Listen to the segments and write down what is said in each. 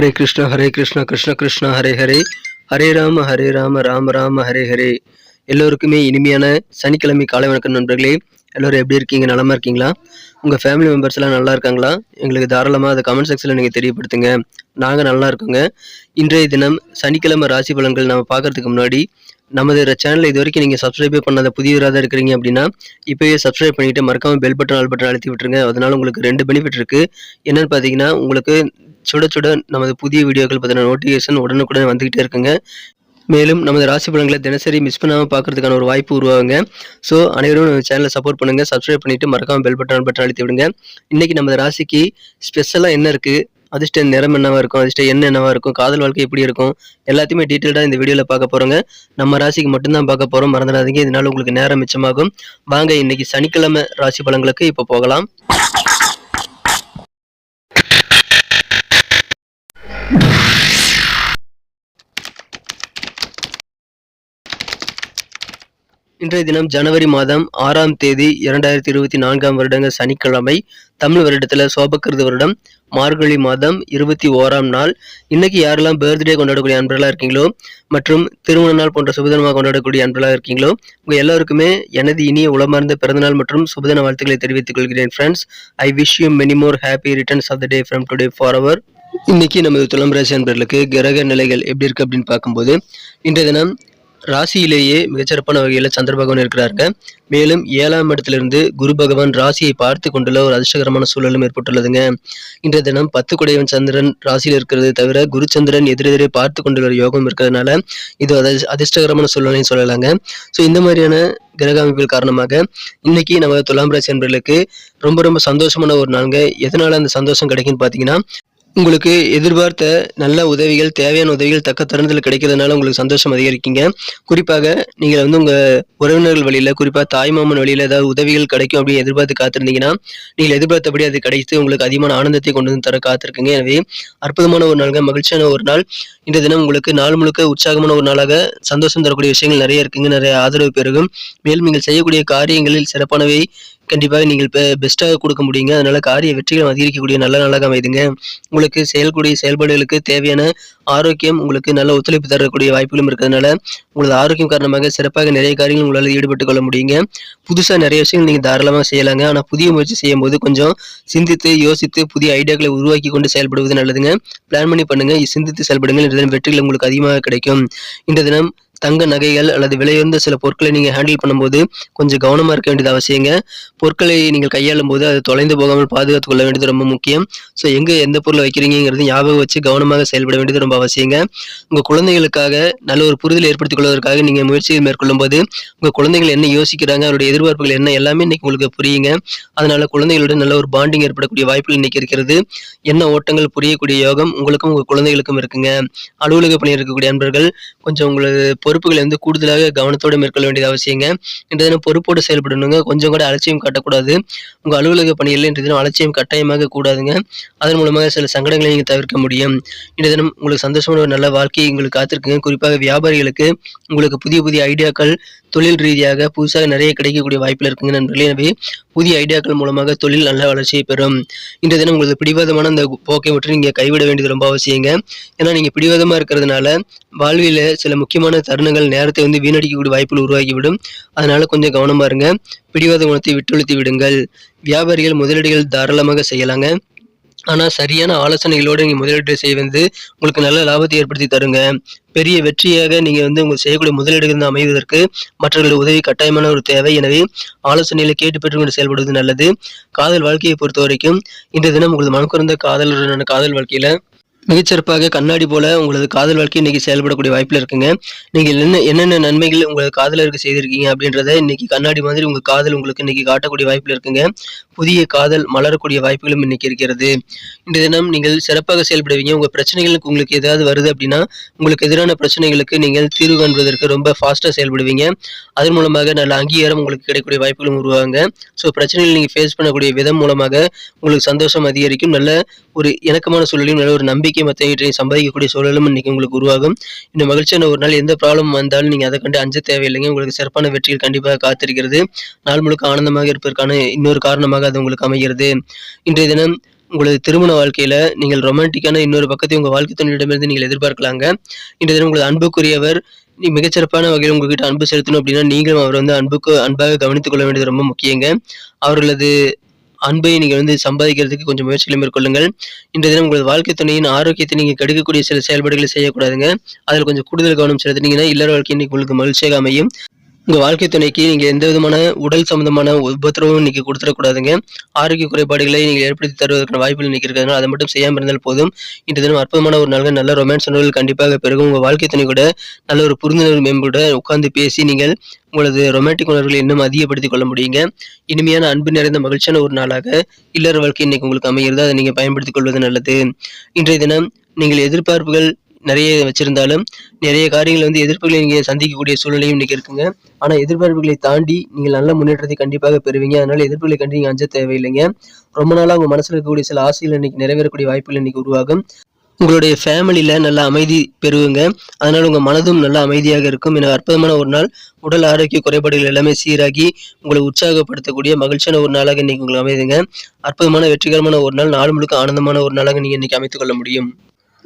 ஹரே கிருஷ்ணா ஹரே கிருஷ்ணா கிருஷ்ண கிருஷ்ணா ஹரே ஹரே ஹரே ராம ஹரே ராம ராம ராம ஹரே ஹரே எல்லோருக்குமே இனிமையான சனிக்கிழமை காலை வணக்கம் நண்பர்களே. எல்லோரும் எப்படி இருக்கீங்க? நலமாக இருக்கீங்களா? உங்கள் ஃபேமிலி மெம்பர்ஸ் எல்லாம் நல்லா இருக்காங்களா? எங்களுக்கு தாராளமாக அதை கமெண்ட் செக்ஷனில் நீங்கள் தெரியப்படுத்துங்க. நாங்கள் நல்லா இருக்கோங்க. இன்றைய தினம் சனிக்கிழமை ராசி பலன்கள் நம்ம பார்க்கறதுக்கு முன்னாடி நமது சேனலை இது வரைக்கும் நீங்கள் சப்ஸ்கிரைபே பண்ணாத புதியவராக தான் இருக்கிறீங்க அப்படின்னா இப்போயே சப்ஸ்கிரைப் பண்ணிவிட்டு மறக்காமல் பெல் பட்டன் ஆல் பட்டன் அழுத்தி விட்டுருங்க. அதனால் உங்களுக்கு ரெண்டு பெனிஃபிட் இருக்குது என்னென்னு பார்த்தீங்கன்னா உங்களுக்கு சுட சுட நமது புதிய வீடியோக்கள் பற்றின நோட்டிஃபிகேஷன் உடனுக்குடன் வந்துகிட்டே இருக்குங்க. மேலும் நமது ராசி பலன்களை தினசரி மிஸ் பண்ணாமல் பார்க்கறதுக்கான ஒரு வாய்ப்பு உருவாகுங்க. ஸோ அனைவரும் நம்ம சேனலை சப்போர்ட் பண்ணுங்கள் சப்ஸ்கிரைப் பண்ணிட்டு மறக்காமல் பெல் பட்டன் பட்டன் அழுத்தி விடுங்க. இன்றைக்கி நமது ராசிக்கு ஸ்பெஷலாக என்ன இருக்குது அதிர்ஷ்ட நிறம் என்னவாக இருக்கும்? அதிர்ஷ்ட என்ன என்னவாக இருக்கும்? காதல் வாழ்க்கை எப்படி இருக்கும்? எல்லாத்தையுமே டீட்டெயில்டாக இந்த வீடியோவில் பார்க்க போகிறோங்க நம்ம ராசிக்கு மட்டும்தான் பார்க்க போகிறோம் மறந்துடாதீங்க. இதனால் உங்களுக்கு நேரம் மிச்சமாகும். வாங்க இன்னைக்கு சனிக்கிழமை ராசி பலன்களுக்கு இப்போ போகலாம். இன்றைய தினம் ஜனவரி மாதம் ஆறாம் தேதி இரண்டாயிரத்தி இருபத்தி நான்காம் வருடங்க சனிக்கிழமை தமிழ் வருடத்தில் சோபக்கிருது வருடம் மார்கழி மாதம் இருபத்தி ஓராம் நாள். இன்னைக்கு யாரெல்லாம் பர்த்டே கொண்டாடக்கூடிய அன்பர்களாக இருக்கீங்களோ மற்றும் திருமண நாள் போன்ற சுபதினமாக கொண்டாடக்கூடிய அன்பர்களாக இருக்கீங்களோ உங்கள் எல்லாருக்குமே எனது இனிய உளமார்ந்த பிறந்தநாள் மற்றும் சுபதின வாழ்த்துக்களை தெரிவித்துக் கொள்கிறேன் friends I wish you many more happy returns of the day from today for our இன்னைக்கு நமது துலாம் ராசி அன்பர்களுக்கு கிரக நிலைகள் எப்படி இருக்கு அப்படின்னு பார்க்கும்போது இன்றைய தினம் ராசியிலேயே மிகச்சிறப்பான வகையில் சந்திர பகவான் இருக்கிறாருங்க மேலும் ஏழாம் இடத்திலிருந்து குரு பகவான் ராசியை பார்த்து கொண்டுள்ள ஒரு அதிர்ஷ்டகரமான சூழலும் ஏற்பட்டுள்ளதுங்க. இன்றைய தினம் பத்து குடையவன் சந்திரன் ராசியில் இருக்கிறது தவிர குரு சந்திரன் எதிரெதிரே பார்த்து கொண்டுள்ள யோகம் இருக்கிறதுனால இது அதிர்ஷ்டகரமான சூழலையும் சொல்லலாங்க. ஸோ இந்த மாதிரியான கிரக அமைப்புகள் காரணமாக இன்னைக்கு நம்ம துலாம் ராசி அன்பர்களுக்கு ரொம்ப ரொம்ப சந்தோஷமான ஒரு நாளுங்க. எதனால அந்த சந்தோஷம் கிடைக்குன்னு பார்த்தீங்கன்னா உங்களுக்கு எதிர்பார்த்த நல்ல உதவிகள் தேவையான உதவிகள் தக்க தருணத்தில் கிடைக்கிறதுனால உங்களுக்கு சந்தோஷம் அதிகரிக்கீங்க குறிப்பாக நீங்கள் வந்து உங்கள் உறவினர்கள் வழியில் குறிப்பாக தாய்மாமன் வழியில் ஏதாவது உதவிகள் கிடைக்கும் அப்படின்னு எதிர்பார்த்து காத்திருந்தீங்கன்னா நீங்கள் எதிர்பார்த்தபடி அது கிடைத்து உங்களுக்கு அதிகமான ஆனந்தத்தை கொண்டு வந்து தர காத்திருக்குங்க. எனவே அற்புதமான ஒரு நாளுங்க மகிழ்ச்சியான ஒரு நாள். இந்த தினம் உங்களுக்கு நாள் முழுக்க உற்சாகமான ஒரு நாளாக சந்தோஷம் தரக்கூடிய விஷயங்கள் நிறைய இருக்குங்க நிறைய ஆதரவு பெருகும். மேலும் நீங்கள் செய்யக்கூடிய காரியங்களில் சிறப்பானவை கண்டிப்பாக நீங்கள் இப்போ பெஸ்ட்டாக கொடுக்க முடியுங்க. அதனால் காரிய வெற்றிகள் அதிகரிக்கக்கூடிய நல்ல நாளாக அமைதுங்க. உங்களுக்கு செயல்கூடிய செயல்பாடுகளுக்கு தேவையான ஆரோக்கியம் உங்களுக்கு நல்ல ஒத்துழைப்பு தரக்கூடிய வாய்ப்புகளும் இருக்கிறதுனால உங்களது ஆரோக்கியம் காரணமாக சிறப்பாக நிறைய காரியங்கள் உங்களால் ஈடுபட்டு கொள்ள முடியுங்க. புதுசாக நிறைய விஷயங்கள் நீங்கள் தாராளமாக செய்யலாங்க. ஆனால் புதிய முயற்சி செய்யும் போது கொஞ்சம் சிந்தித்து யோசித்து புதிய ஐடியாக்களை உருவாக்கி கொண்டு செயல்படுவது நல்லதுங்க. பிளான் பண்ணி பண்ணுங்க. சிந்தித்து செயல்படுங்கள். இந்த தினம் வெற்றிகள் உங்களுக்கு அதிகமாக கிடைக்கும். இந்த தினம் தங்க நகைகள் அல்லது விலையுயர்ந்த சில பொருட்களை நீங்கள் ஹேண்டில் பண்ணும்போது கொஞ்சம் கவனமாக இருக்க வேண்டியது அவசியங்க. பொருட்களை நீங்கள் கையாளும் போது அது தொலைந்து போகாமல் பாதுகாத்துக் கொள்ள வேண்டியது ரொம்ப முக்கியம். ஸோ எங்கே எந்த பொருளை வைக்கிறீங்கிறது ஞாபகம் வச்சு கவனமாக செயல்பட வேண்டியது ரொம்ப அவசியங்க. உங்கள் குழந்தைகளுக்காக நல்ல ஒரு புரிதல் ஏற்படுத்திக் கொள்வதற்காக நீங்கள் முயற்சிகள் மேற்கொள்ளும் போது உங்கள் குழந்தைகள் என்ன யோசிக்கிறாங்க அவருடைய எதிர்பார்ப்புகள் என்ன எல்லாமே இன்னைக்கு உங்களுக்கு புரியுங்க. அதனால குழந்தைகளுடன் நல்ல ஒரு பாண்டிங் ஏற்படக்கூடிய வாய்ப்புகள் இன்னைக்கு இருக்கிறது. என்ன ஓட்டங்கள் புரியக்கூடிய யோகம் உங்களுக்கும் உங்கள் குழந்தைகளுக்கும் இருக்குங்க. அலுவலக பணி இருக்கக்கூடிய அன்பர்கள் கொஞ்சம் உங்களது பொறுப்புகளை வந்து கூடுதலாக கவனத்தோடு மேற்கொள்ள வேண்டியது அவசியங்க. இன்றைய தினம் பொறுப்போடு செயல்படணுங்க. கொஞ்சம் கூட அலட்சியம் காட்டக்கூடாது. உங்கள் அலுவலக பணியில் இன்றைய தினம் அலட்சியம் கட்டாயமாக கூடாதுங்க. அதன் மூலமாக சில சங்கடங்களை நீங்கள் தவிர்க்க முடியும். இன்றைய தினம் உங்களுக்கு சந்தோஷமான ஒரு நல்ல வாழ்க்கையை உங்களுக்கு காத்திருக்குங்க. குறிப்பாக வியாபாரிகளுக்கு உங்களுக்கு புதிய புதிய ஐடியாக்கள் தொழில் ரீதியாக புதுசாக நிறைய கிடைக்கக்கூடிய வாய்ப்பில் இருக்குங்க நண்பர்களே. எனவே புதிய ஐடியாக்கள் மூலமாக தொழில் நல்ல வளர்ச்சியை பெறும். இன்றைய தினம் உங்களுக்கு பிடிவாதமான அந்த போக்கை விட்டு நீங்கள் கைவிட வேண்டியது ரொம்ப அவசியங்க. ஏன்னா நீங்கள் பிடிவாதமாக இருக்கிறதுனால வாழ்வில் சில முக்கியமான தருணங்கள் நேரத்தை வந்து வீணடிக்கக்கூடிய வாய்ப்புகள் உருவாகிவிடும். அதனால கொஞ்சம் கவனமா இருங்க. பிடிவாத குணத்தை விட்டுழுத்தி விடுங்கள். வியாபாரிகள் முதலீடுகள் தாராளமாக செய்யலாங்க. ஆனால் சரியான ஆலோசனைகளோடு நீங்கள் முதலீடு செய்வது உங்களுக்கு நல்ல லாபத்தை ஏற்படுத்தி தருங்க. பெரிய வெற்றியாக நீங்கள் வந்து உங்கள் செய்யக்கூடிய முதலீடுகள் வந்து அமைவதற்கு மற்றவர்களுடைய உதவி கட்டாயமான ஒரு தேவை. எனவே ஆலோசனைகளை கேட்டு பெற்றுக்கொண்டு செயல்படுவது நல்லது. காதல் வாழ்க்கையை பொறுத்த வரைக்கும் இன்றைய தினம் உங்களது மனக்குறந்த காதலுடனான காதல் வாழ்க்கையில் மிகச்சிறப்பாக கண்ணாடி போல உங்களது காதல் வாழ்க்கை இன்னைக்கு செயல்படக்கூடிய வாய்ப்பில் இருக்குங்க. நீங்கள் என்ன என்னென்ன நன்மைகள் உங்களது காதலருக்கு செய்திருக்கீங்க அப்படின்றத இன்னைக்கு கண்ணாடி மாதிரி உங்கள் காதல் உங்களுக்கு இன்னைக்கு காட்டக்கூடிய வாய்ப்பில் இருக்குங்க. புதிய காதல் மலரக்கூடிய வாய்ப்புகளும் இன்னைக்கு இருக்கிறது. இந்த தினம் நீங்கள் சிறப்பாக செயல்படுவீங்க. உங்கள் பிரச்சனைகளுக்கு உங்களுக்கு ஏதாவது வருது அப்படின்னா உங்களுக்கு எதிரான பிரச்சனைகளுக்கு நீங்கள் தீர்வு காண்பதற்கு ரொம்ப ஃபாஸ்ட்டாக செயல்படுவீங்க. அதன் மூலமாக நல்ல அங்கீகாரம் உங்களுக்கு கிடைக்கக்கூடிய வாய்ப்புகளும் உருவாங்க ஸோ பிரச்சனைகள் நீங்கள் ஃபேஸ் பண்ணக்கூடிய விதம் மூலமாக உங்களுக்கு சந்தோஷம் அதிகரிக்கும். நல்ல ஒரு இணக்கமான சூழலையும் நல்ல ஒரு நம்பிக்கை மற்றவற்றையும் சம்பாதிக்கக்கூடிய சூழலும் இன்னைக்கு உங்களுக்கு உருவாகும். இந்த மகிழ்ச்சியான ஒரு நாள் எந்த ப்ராப்ளம் வந்தாலும் நீங்கள் அதை கண்டு அஞ்ச தேவையில்லைங்க. உங்களுக்கு சிறப்பான வெற்றிகள் கண்டிப்பாக காத்திருக்கிறது. நாள் முழுக்க ஆனந்தமாக இருப்பதற்கான இன்னொரு காரணமாக அது உங்களுக்கு அமைகிறது. இன்றைய தினம் உங்களது திருமண வாழ்க்கையில நீங்கள் ரொமான்டிக்கான இன்னொரு பக்கத்தை உங்கள் வாழ்க்கை துணையிடமிருந்து நீங்கள் எதிர்பார்க்கலாங்க. இன்றைய தினம் உங்களது அன்புக்குரியவர் நீ மிகச்சிறப்பான வகையில் உங்ககிட்ட அன்பு செலுத்தணும் அப்படின்னா நீங்களும் அவர் வந்து அன்புக்கு அன்பாக கவனித்துக் கொள்ள வேண்டியது ரொம்ப முக்கியங்க. அவர்களது அன்பை நீங்கள் வந்து சம்பாதிக்கிறதுக்கு கொஞ்சம் முயற்சிகளை மேற்கொள்ளுங்கள். இன்றைய தினம் உங்களது வாழ்க்கை துணையின் ஆரோக்கியத்தை நீங்கள் கெடுக்கக்கூடிய சில செயல்பாடுகளை செய்யக்கூடாதுங்க. அதில் கொஞ்சம் கூடுதல் கவனம் செலுத்தினீங்கன்னா இல்லற வாழ்க்கை இன்னைக்கு உங்களுக்கு மகிழ்ச்சியாக அமையும். உங்கள் வாழ்க்கை துணைக்கு நீங்கள் எந்த விதமான உடல் சம்பந்தமான உபத்திரவும் இன்னைக்கு கொடுத்துடக்கூடாதுங்க. ஆரோக்கிய குறைபாடுகளை நீங்கள் ஏற்படுத்தி தருவதற்கான வாய்ப்புகள் இன்னைக்கு இருக்கிறதுனால அதை மட்டும் செய்யாமல் இருந்தால் போதும். இந்த தினம் அற்புதமான ஒரு நாள்கள் நல்ல ரொமான்ஸ் உணர்வுகள் கண்டிப்பாக பெருகும். உங்கள் வாழ்க்கை துணை கூட நல்ல ஒரு புரிந்துணர்வு மேம்போட உட்கார்ந்து பேசி நீங்கள் உங்களது ரொமான்டிக் உணர்வுகளை இன்னும் அதிகப்படுத்திக் கொள்ள முடியுங்க. இனிமையான அன்பு நிறைந்த மகிழ்ச்சியான ஒரு நாளாக இல்லற வாழ்க்கை இன்னைக்கு உங்களுக்கு அமைகிறது? அதை நீங்கள் பயன்படுத்திக் கொள்வது நல்லது. இன்றைய தினம் நீங்கள் எதிர்பார்ப்புகள் நிறைய வச்சுருந்தாலும் நிறைய காரியங்கள் வந்து எதிர்ப்புகளை நீங்கள் சந்திக்கக்கூடிய சூழ்நிலையும் இன்றைக்கி இருக்குங்க. ஆனால் எதிர்பார்ப்புகளை தாண்டி நீங்கள் நல்ல முன்னேற்றத்தை கண்டிப்பாக பெறுவீங்க. அதனால் எதிர்ப்புகளை கண்டு நீங்கள் அஞ்ச தேவையில்லைங்க. ரொம்ப நாளாக உங்கள் மனசில் இருக்கக்கூடிய சில ஆசைகள் இன்றைக்கி நிறைவேறக்கூடிய வாய்ப்புகள் இன்னைக்கு உருவாகும். உங்களுடைய ஃபேமிலியில் நல்ல அமைதி பெறுவீங்க. அதனால் உங்கள் மனதும் நல்ல அமைதியாக இருக்கும். என அற்புதமான ஒரு நாள். உடல் ஆரோக்கிய குறைபாடுகள் எல்லாமே சீராகி உங்களை உற்சாகப்படுத்தக்கூடிய மகிழ்ச்சியான ஒரு நாளாக இன்றைக்கி உங்களுக்கு அமைதுங்க. அற்புதமான வெற்றிகரமான ஒரு நாள். நாள் முழுக்க ஆனந்தமான ஒரு நாளாக நீங்கள் இன்றைக்கி அமைத்துக்கொள்ள முடியும்.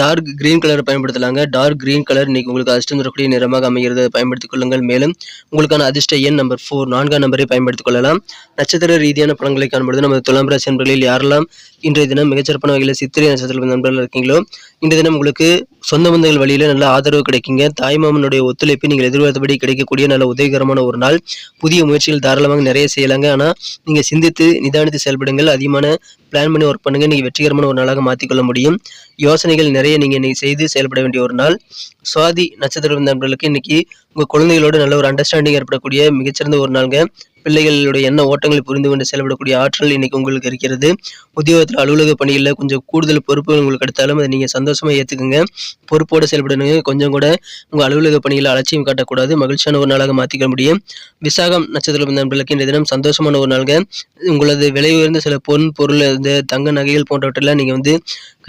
டார்க் கிரீன் கலர் பயன்படுத்தலாங்க. டார்க் கிரீன் கலர் இன்னைக்கு உங்களுக்கு அதிர்ஷ்டம் தரக்கூடிய நிறமாக அமைகிறது. பயன்படுத்திக் கொள்ளுங்கள். மேலும் உங்களுக்கான அதிர்ஷ்ட எண் நம்பர் ஃபோர் நான்காம் நம்பரை பயன்படுத்திக் கொள்ளலாம். நட்சத்திர ரீதியான பலன்களை காணும்பொழுது நமது துலாம் ராசி நண்பர்களில் யாரெல்லாம் இன்றைய தினம் மிகச்சிறப்பான வகையில் சித்திரை நட்சத்திர நண்பர்கள் இருக்கீங்களோ இன்றைய தினம் உங்களுக்கு சொந்த பந்தங்கள் வழியில நல்ல ஆதரவு கிடைக்குங்க. தாய்மாமனுடைய ஒத்துழைப்பு நீங்கள் எதிர்பார்த்தபடி கிடைக்கக்கூடிய நல்ல உதவிகரமான ஒரு நாள். புதிய முயற்சிகள் தாராளமாக நிறைய செய்யலாங்க. ஆனால் நீங்கள் சிந்தித்து நிதானித்து செயல்படுங்கள். அதிகமான பிளான் பண்ணி ஒர்க் பண்ணுங்க. நீங்கள் வெற்றிகரமான ஒரு நாளாக மாற்றிக்கொள்ள முடியும். யோசனைகள் நிறைய நீங்கள் இன்றைக்கி செய்து செயல்பட வேண்டிய ஒரு நாள். சுவாதி நட்சத்திர நண்பர்களுக்கு இன்னைக்கு உங்கள் குழந்தைகளோட நல்ல ஒரு அண்டர்ஸ்டாண்டிங் ஏற்படக்கூடிய மிகச்சிறந்த ஒரு நாளுங்க. பிள்ளைகளுடைய எண்ண ஓட்டங்களை புரிந்து கொண்டு செயல்படக்கூடிய ஆற்றல் இன்னைக்கு உங்களுக்கு இருக்கிறது. உத்தியோகத்தில் அலுவலக பணியில் கொஞ்சம் கூடுதல் பொறுப்புகள் உங்களுக்கு எடுத்தாலும் அதை நீங்கள் சந்தோஷமாக ஏற்றுக்குங்க பொறுப்போடு செயல்படணுங்க. கொஞ்சம் கூட உங்கள் அலுவலக பணியில் அலட்சியம் காட்டக்கூடாது. மகிழ்ச்சியான ஒரு நாளாக மாற்றிக்க முடியும். விசாகம் நட்சத்திரம் நண்பர்களுக்கு இந்த தினம் சந்தோஷமான ஒரு நாளுங்க. உங்களது விலை உயர்ந்த சில பொன் பொருள் இந்த தங்க நகைகள் போன்றவற்றெல்லாம் நீங்கள் வந்து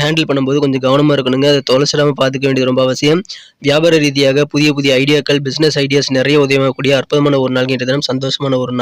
ஹேண்டில் பண்ணும்போது கொஞ்சம் கவனமாக இருக்கணுங்க. அதை தொலைச்சிடாமல் பார்த்துக்க வேண்டியது ரொம்ப அவசியம். வியாபார ரீதியாக புதிய புதிய ஐடியாக்கள் பிஸ்னஸ் ஐடியாஸ் நிறைய உதவியாகக்கூடிய அற்புதமான ஒரு நாள் இன்றைய தினம் சந்தோஷமான ஒரு நாள்.